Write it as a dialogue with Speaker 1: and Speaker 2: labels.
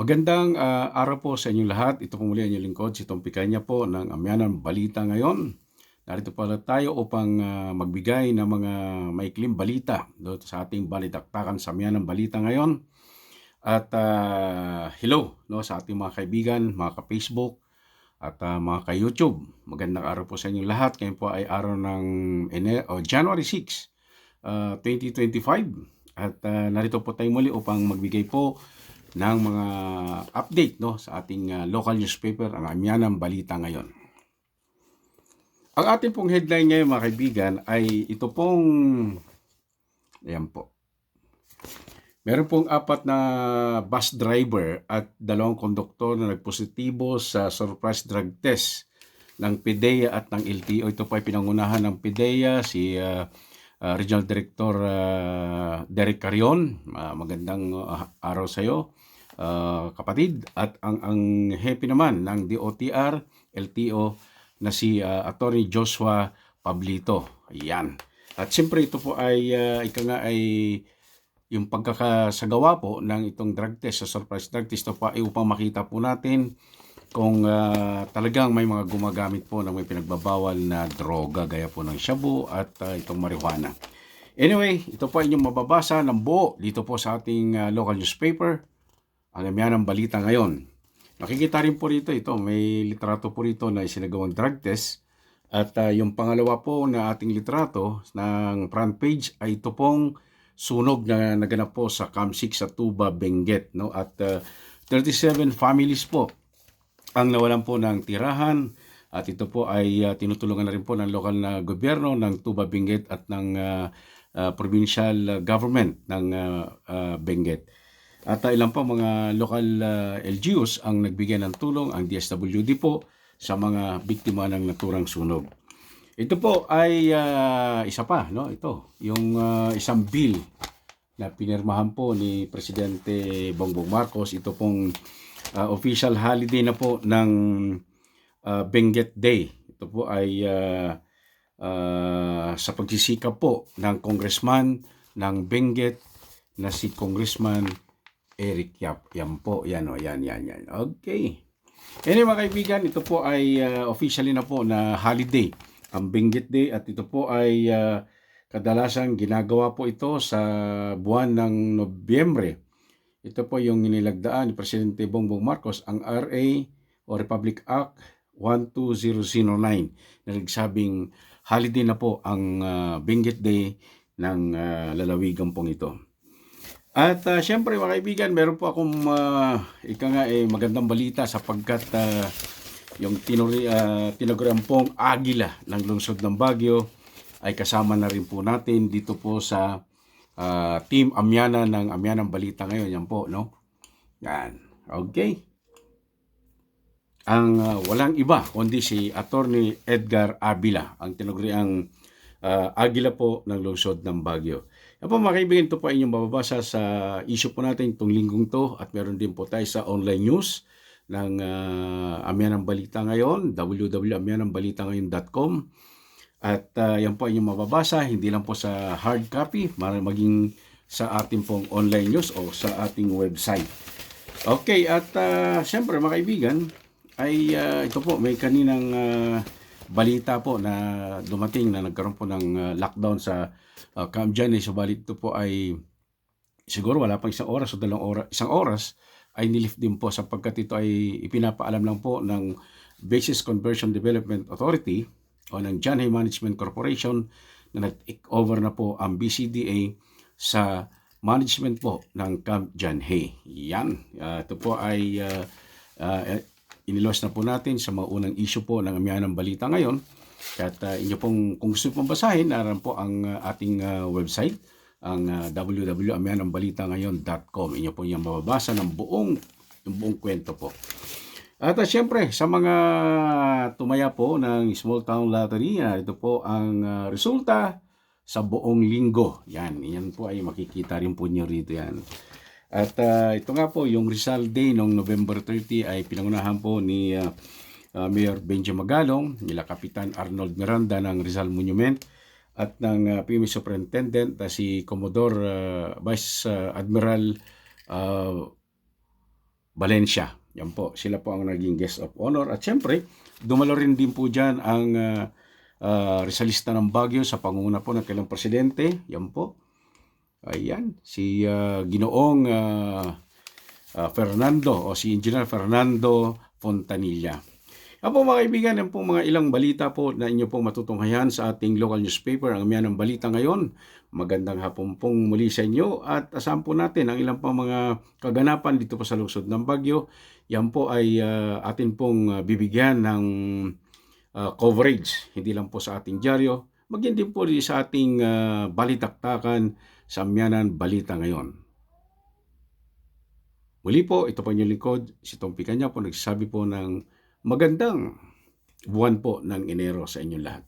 Speaker 1: Magandang ah, araw po sa inyong lahat. Ito po muli ang inyong lingkod, si Tom Picanya po ng Amyanan Balita ngayon. Narito pala tayo upang ah, magbigay ng mga maikling balita doon sa ating balitaktakan sa Amyanan Balita ngayon. At ah, hello no, sa ating mga kaibigan, mga ka-Facebook at ah, mga ka-YouTube. Magandang araw po sa inyong lahat. Ngayon po ay araw ng Ene- o January 6, ah, 2025. At ah, narito po tayo muli upang magbigay po ng mga update no sa ating uh, local newspaper ang Amyanang Balita ngayon. Ang ating pong headline ngayon mga kaibigan ay ito pong ayan po. Meron pong apat na bus driver at dalawang konduktor na nagpositibo sa surprise drug test ng PDEA at ng LTO. Ito po ay pinangunahan ng PDEA si uh, uh, Regional Director uh, Derek Carion. Uh, magandang uh, araw sa iyo uh, kapatid at ang ang happy naman ng DOTR LTO na si uh, Attorney Joshua Pablito. Ayan. At siyempre ito po ay uh, ika nga ay yung pagkakasagawa po ng itong drug test sa surprise drug test ito po ay upang makita po natin kung uh, talagang may mga gumagamit po ng may pinagbabawal na droga gaya po ng shabu at uh, itong marijuana. Anyway, ito po inyong mababasa ng buo dito po sa ating uh, local newspaper ang ng balita ngayon. Nakikita rin po rito ito, may litrato po rito na isinagawang drug test. At uh, yung pangalawa po na ating litrato ng front page ay ito pong sunog na naganap po sa Camp 6 sa Tuba, Benguet. No? At uh, 37 families po ang nawalan po ng tirahan. At ito po ay uh, tinutulungan na rin po ng lokal na gobyerno ng Tuba, Benguet at ng uh, uh, provincial government ng uh, uh, Benguet. At uh, ilan pa mga local uh, LGUs ang nagbigay ng tulong, ang DSWD po, sa mga biktima ng naturang sunog. Ito po ay uh, isa pa, no? Ito, yung uh, isang bill na pinirmahan po ni Presidente Bongbong Marcos. Ito pong uh, official holiday na po ng uh, Benguet Day. Ito po ay uh, uh, sa pagsisikap po ng congressman ng Benguet na si Congressman Eric Yap. Yan po, yan o, yan, yan, yan. Okay. Anyway mga kaibigan, ito po ay uh, officially na po na holiday, ang Benguet Day at ito po ay uh, kadalasan ginagawa po ito sa buwan ng Nobyembre. Ito po yung inilagdaan ni Presidente Bongbong Marcos, ang RA o Republic Act 12009 na nagsabing holiday na po ang uh, Benguet Day ng uh, lalawigan pong ito. At uh, syempre mga kaibigan, meron po akong uh, ika nga eh, magandang balita sapagkat uh, yung tinuri, uh, tinagurian pong agila ng lungsod ng Bagyo ay kasama na rin po natin dito po sa uh, Team Amyana ng Amyanang Balita ngayon. Yan po, no? Yan. Okay. Ang uh, walang iba kundi si Attorney Edgar Abila, ang tinaguriang uh, agila po ng lungsod ng Bagyo. Yan po mga kaibigan, ito po inyong mababasa sa issue po natin itong linggong to at meron din po tayo sa online news ng uh, Amyan ng Balita ngayon, www.amyanangbalita.ngayon.com at uh, yan po ay inyong mababasa, hindi lang po sa hard copy, maging sa ating pong online news o sa ating website. Okay, at uh, siyempre mga kaibigan, ay uh, ito po, may kaninang uh, balita po na dumating na nagkaroon po ng uh, lockdown sa uh, Camp Jane. Subalit ito po ay siguro wala pang isang oras o dalawang oras, isang oras ay nilift din po sapagkat ito ay ipinapaalam lang po ng Basis Conversion Development Authority o ng Janhay Management Corporation na nag-take over na po ang BCDA sa management po ng Camp Janhay. Yan. Uh, ito po ay uh, uh, inilos na po natin sa mga unang issue po ng Amyanang Balita ngayon. At uh, inyo pong, kung gusto pong basahin, naran po ang uh, ating uh, website, ang uh, www.amyanangbalitangayon.com. Inyo po yung mababasa ng buong, yung buong kwento po. At uh, siyempre, sa mga tumaya po ng Small Town Lottery, uh, ito po ang uh, resulta sa buong linggo. Yan, yan po ay makikita rin po nyo rito yan. At uh, ito nga po, yung Rizal Day noong November 30 ay pinangunahan po ni uh, uh, Mayor Benjamin Magalong, nila Kapitan Arnold Miranda ng Rizal Monument at ng uh, PME Superintendent na si Commodore uh, Vice uh, Admiral uh, Valencia. Yan po, sila po ang naging guest of honor. At syempre, dumalo rin din po dyan ang uh, uh, Rizalista ng Baguio sa pangunguna po ng kailang presidente. Yan po. Ayan, si uh, Ginoong uh, uh, Fernando o si Engineer Fernando Fontanilla. Yan po mga kaibigan, yan po mga ilang balita po na inyo pong matutunghayan sa ating local newspaper, ang Amihan ng Balita ngayon. Magandang hapon pong muli sa inyo at asahan po natin ang ilang pang mga kaganapan dito po sa lungsod ng Bagyo. Yan po ay uh, atin pong uh, bibigyan ng uh, coverage, hindi lang po sa ating dyaryo, maging din po sa ating uh, balitaktakan sa Amihanan Balita ngayon. Muli po, ito po inyong lingkod, si Tom Picanya po nagsasabi po ng magandang buwan po ng Enero sa inyong lahat.